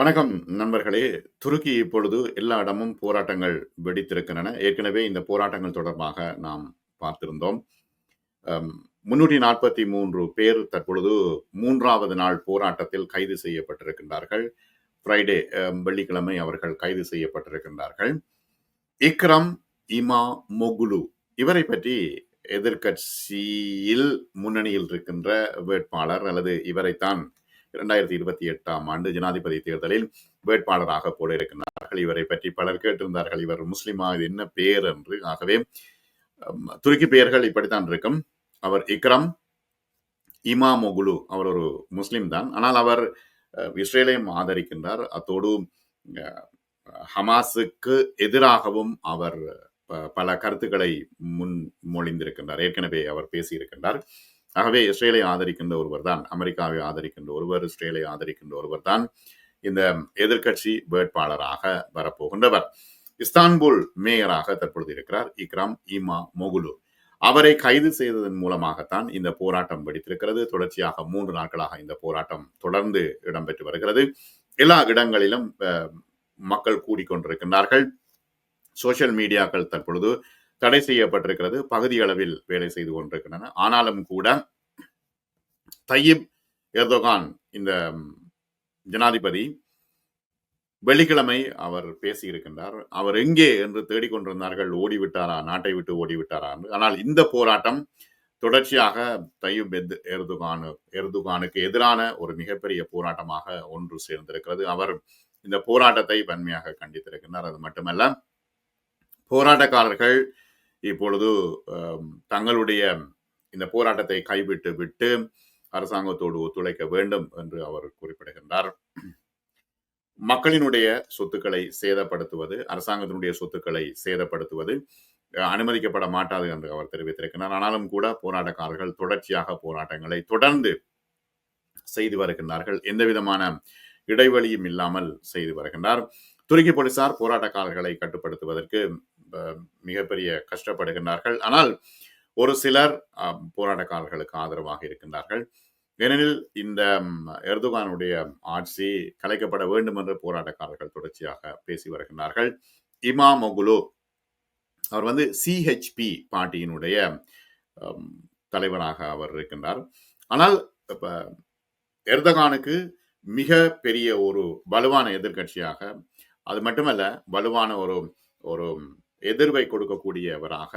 வணக்கம் நண்பர்களே. துருக்கி இப்பொழுது எல்லா இடமும் போராட்டங்கள் வெடித்திருக்கின்றன. ஏற்கனவே இந்த போராட்டங்கள் தொடர்பாக நாம் பார்த்திருந்தோம். முன்னூற்றி நாற்பத்தி மூன்று பேர் தற்பொழுது மூன்றாவது நாள் போராட்டத்தில் கைது செய்யப்பட்டிருக்கின்றார்கள். ஃப்ரைடே வெள்ளிக்கிழமை அவர்கள் கைது செய்யப்பட்டிருக்கின்றார்கள். இக்ரம் இமா மொகுலு இவரை பற்றி எதிர்கட்சியில் முன்னணியில் இருக்கின்ற வேட்பாளர் அல்லது இவரைத்தான் இரண்டாயிரத்தி இருபத்தி எட்டாம் ஆண்டு ஜனாதிபதி தேர்தலில் வேட்பாளராக போட இருக்கிறார்கள் இவரை பற்றி பலர் கேட்டிருந்தார்கள் இவர் முஸ்லிமா இது என்ன பெயர் என்று. ஆகவே துருக்கி பெயர்கள் இப்படித்தான் இருக்கும். அவர் இக்ரம் இமா மொகுலு அவர் ஒரு முஸ்லிம் தான். ஆனால் அவர் இஸ்ரேலையும் ஆதரிக்கின்றார். அத்தோடு ஹமாஸுக்கு எதிராகவும் அவர் பல கருத்துக்களை முன்மொழிந்திருக்கின்றார் ஏற்கனவே அவர் பேசியிருக்கின்றார். ஆகவே இஸ்ரேலை ஆதரிக்கின்ற ஒருவர் தான் அமெரிக்காவை ஆதரிக்கின்ற ஒருவர் இஸ்ரேலை ஆதரிக்கின்ற ஒருவர் தான் இந்த எதிர்கட்சி வேட்பாளராக வரப்போகின்றவர். இஸ்தான்புல் மேயராக தற்பொழுது இருக்கிறார் இக்ராம் இமா மொகுலு. அவரை கைது செய்ததன் மூலமாகத்தான் இந்த போராட்டம் வெடித்திருக்கிறது. தொடர்ச்சியாக மூன்று நாட்களாக இந்த போராட்டம் தொடர்ந்து இடம்பெற்று வருகிறது. எல்லா இடங்களிலும் மக்கள் கூடிக்கொண்டிருக்கின்றார்கள். சோசியல் மீடியாக்கள் தற்பொழுது தடை செய்யப்பட்டிருக்கிறது பகுதி அளவில் வேலை செய்து கொண்டிருக்கின்றன. ஆனாலும் கூட தையிப் எர்தோகான் இந்த ஜனாதிபதி வெள்ளிக்கிழமை அவர் பேசியிருக்கின்றார். அவர் எங்கே என்று தேடிக்கொண்டிருந்தார்கள் ஓடிவிட்டாரா நாட்டை விட்டு ஓடிவிட்டாரா என்று. ஆனால் இந்த போராட்டம் தொடர்ச்சியாக தையூப் எத் எர்துகானு எர்துகானுக்கு எதிரான ஒரு மிகப்பெரிய போராட்டமாக ஒன்று சேர்ந்திருக்கிறது. அவர் இந்த போராட்டத்தை வன்மையாக கண்டித்திருக்கின்றார். அது மட்டுமல்ல போராட்டக்காரர்கள் இப்பொழுது தங்களுடைய இந்த போராட்டத்தை கைவிட்டு விட்டு அரசாங்கத்தோடு ஒத்துழைக்க வேண்டும் என்று அவர் குறிப்பிடுகின்றார். மக்களினுடைய சொத்துக்களை சேதப்படுத்துவது அரசாங்கத்தினுடைய சொத்துக்களை சேதப்படுத்துவது அனுமதிக்கப்பட மாட்டாது என்று அவர் தெரிவித்திருக்கிறார் ஆனாலும் கூட போராட்டக்காரர்கள் தொடர்ச்சியாக போராட்டங்களை தொடர்ந்து செய்து வருகின்றார்கள். எந்த விதமான இடைவெளியும் இல்லாமல் செய்து வருகின்றார். துருக்கி போலீசார் போராட்டக்காரர்களை கட்டுப்படுத்துவதற்கு மிகப்பெரிய கஷ்டப்படுகின்றார்கள். ஆனால் ஒரு சிலர் போராட்டக்காரர்களுக்கு ஆதரவாக இருக்கின்றார்கள். ஏனெனில் இந்த எர்துகானுடைய ஆட்சி கலைக்கப்பட வேண்டும் என்று போராட்டக்காரர்கள் தொடர்ச்சியாக பேசி வருகின்றார்கள். இமா மொகுலு அவர் வந்து சிஹெச்பி பார்ட்டியினுடைய தலைவராக அவர் இருக்கின்றார். ஆனால் எர்தகானுக்கு மிக பெரிய ஒரு வலுவான எதிர்கட்சியாக அது மட்டுமல்ல வலுவான ஒரு ஒரு எதிர்வை கொடுக்கக்கூடியவராக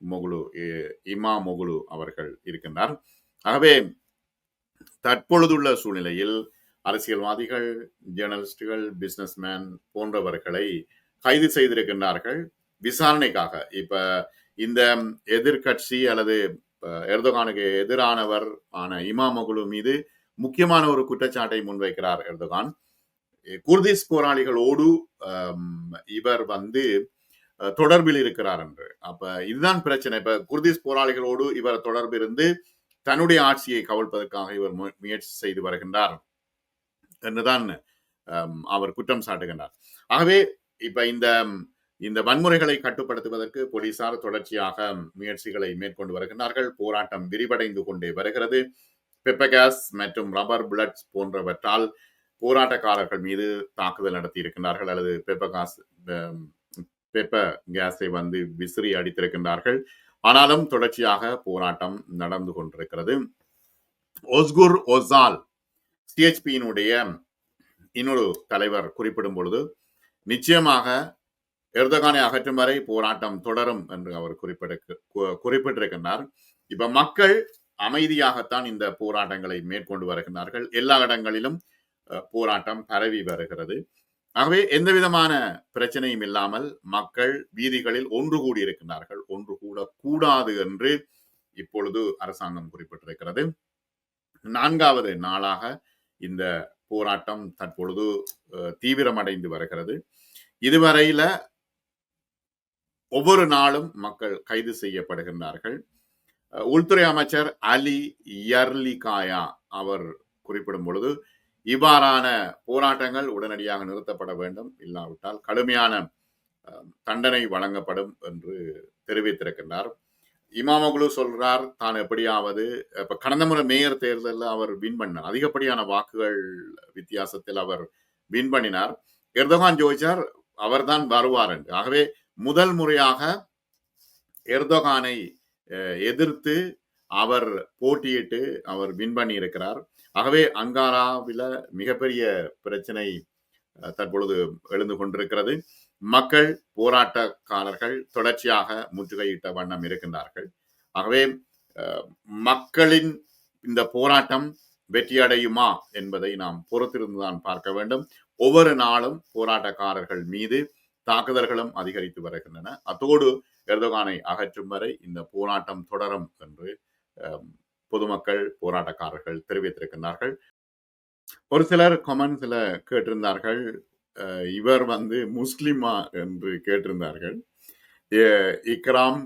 முகுலு இமா மொகுலு அவர்கள் இருக்கின்றார். ஆகவே தற்பொழுதுள்ள சூழ்நிலையில் அரசியல்வாதிகள் ஜேர்னலிஸ்டுகள் பிஸ்னஸ்மேன் போன்றவர்களை கைது செய்திருக்கின்றார்கள். விசாரணைக்காக. இப்ப இந்த எதிர்கட்சி அல்லது எர்தோகானுக்கு எதிரானவர் ஆன இமா மொகுலு மீது முக்கியமான ஒரு குற்றச்சாட்டை முன்வைக்கிறார் எர்தோகான். குர்திஸ் போராளிகளோடு இவர் வந்து தொடர்பில் இருக்கிறார் என்று. அப்ப இதுதான் பிரச்சனை. இப்ப குர்திஸ் போராளிகளோடு இவர் தொடர்பு இருந்து தன்னுடைய ஆட்சியை கவிழ்ப்பதற்காக இவர் முயற்சி செய்து வருகின்றார் என்றுதான் அவர் குற்றம் சாட்டுகின்றார். ஆகவே இப்ப இந்த இந்த வன்முறைகளை கட்டுப்படுத்துவதற்கு போலீசார் தொடர்ச்சியாக முயற்சிகளை மேற்கொண்டு வருகின்றார்கள். போராட்டம் விரிவடைந்து கொண்டே வருகிறது. பெப்பகேஸ் மற்றும் ரப்பர் புல்லட்ஸ் போன்றவற்றால் போராட்டக்காரர்கள் மீது தாக்குதல் நடத்தி இருக்கின்றார்கள் அல்லது பெப்பகாஸ் வெப்ப கேஸை வந்து விசிறி அடித்திருக்கின்றார்கள். ஆனாலும் தொடர்ச்சியாக போராட்டம் நடந்து கொண்டிருக்கிறது. ஒஸ்குர் ஒசால் சிஹெச்பியினுடைய இன்னொரு தலைவர் குறிப்பிடும் பொழுது நிச்சயமாக எர்தகானை அகற்றும் வரை போராட்டம் தொடரும் என்று அவர் குறிப்பிட குறிப்பிட்டிருக்கின்றார். இப்ப மக்கள் அமைதியாகத்தான் இந்த போராட்டங்களை மேற்கொண்டு வருகின்றார்கள். எல்லா இடங்களிலும் போராட்டம் பரவி வருகிறது. ஆகவே எந்த விதமான பிரச்சனையும் இல்லாமல் மக்கள் வீதிகளில் ஒன்று கூடி இருக்கின்றார்கள் ஒன்று கூட கூடாது என்று இப்பொழுது அரசாங்கம் குறிப்பிட்டிருக்கிறது. நான்காவது நாளாக இந்த போராட்டம் தற்பொழுது தீவிரமடைந்து வருகிறது. இதுவரையில ஒவ்வொரு நாளும் மக்கள் கைது செய்யப்படுகின்றார்கள். உள்துறை அமைச்சர் அலி யர்லிகாயா அவர் குறிப்பிடும் பொழுது இவ்வாறான போராட்டங்கள் உடனடியாக நிறுத்தப்பட வேண்டும். இல்லாவிட்டால் கடுமையான தண்டனை வழங்கப்படும் என்று தெரிவித்திருக்கின்றார். இமாமகுலு சொல்றார் தான் எப்படியாவது இப்ப கடந்த முறை மேயர் தேர்தலில் அவர் வின் பண்ணார் அதிகப்படியான வாக்குகள் வித்தியாசத்தில் அவர் வின் பண்ணினார். எர்தோகான் ஜோதிச்சார் அவர்தான் வருவார் என்று. ஆகவே முதல் முறையாக எர்தோகானை எதிர்த்து அவர் போட்டியிட்டு அவர் வின் பண்ணி இருக்கிறார் ஆகவே அங்காராவில் மிகப்பெரிய பிரச்சனை தற்பொழுது எழுந்து கொண்டிருக்கிறது. மக்கள் போராட்டக்காரர்கள் தொடர்ச்சியாக முற்றுகையிட்ட வண்ணம் இருக்கின்றார்கள். ஆகவே மக்களின் இந்த போராட்டம் வெற்றியடையுமா என்பதை நாம் பொறுத்திருந்துதான் பார்க்க வேண்டும். ஒவ்வொரு நாளும் போராட்டக்காரர்கள் மீது தாக்குதல்களும் அதிகரித்து வருகின்றன. அத்தோடு எர்தோகானை அகற்றும் வரை இந்த போராட்டம் தொடரும் என்று பொதுமக்கள் போராட்டக்காரர்கள் தெரிவித்திருக்கின்றார்கள். ஒரு சிலர் கமெண்ட்ஸில் கேட்டிருந்தார்கள். இவர் வந்து முஸ்லிமா என்று கேட்டிருந்தார்கள். இக்ராம்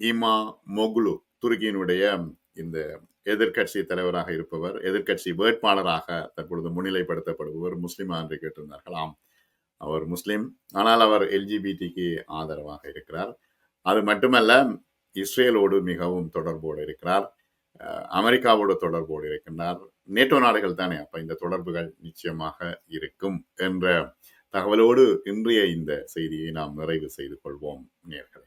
இமா மொகுலு துருக்கியினுடைய இந்த எதிர்க்கட்சி தலைவராக இருப்பவர் எதிர்க்கட்சி வேட்பாளராக தற்பொழுது முன்னிலைப்படுத்தப்படுபவர் முஸ்லிமா என்று கேட்டிருந்தார்கள். ஆம் அவர் முஸ்லிம். ஆனால் அவர் எல்ஜிபிடிக்கு ஆதரவாக இருக்கிறார். அது மட்டுமல்ல இஸ்ரேலோடு மிகவும் தொடர்போடு இருக்கிறார். அமெரிக்காவோட தொடர்போடு இருக்கின்றார். நேட்டோ நாடுகள் தானே அப்ப இந்த தொடர்புகள் நிச்சயமாக இருக்கும் என்ற தகவலோடு இன்றைய இந்த செய்தியை நாம் நிறைவு செய்து கொள்வோம் நேர்கள்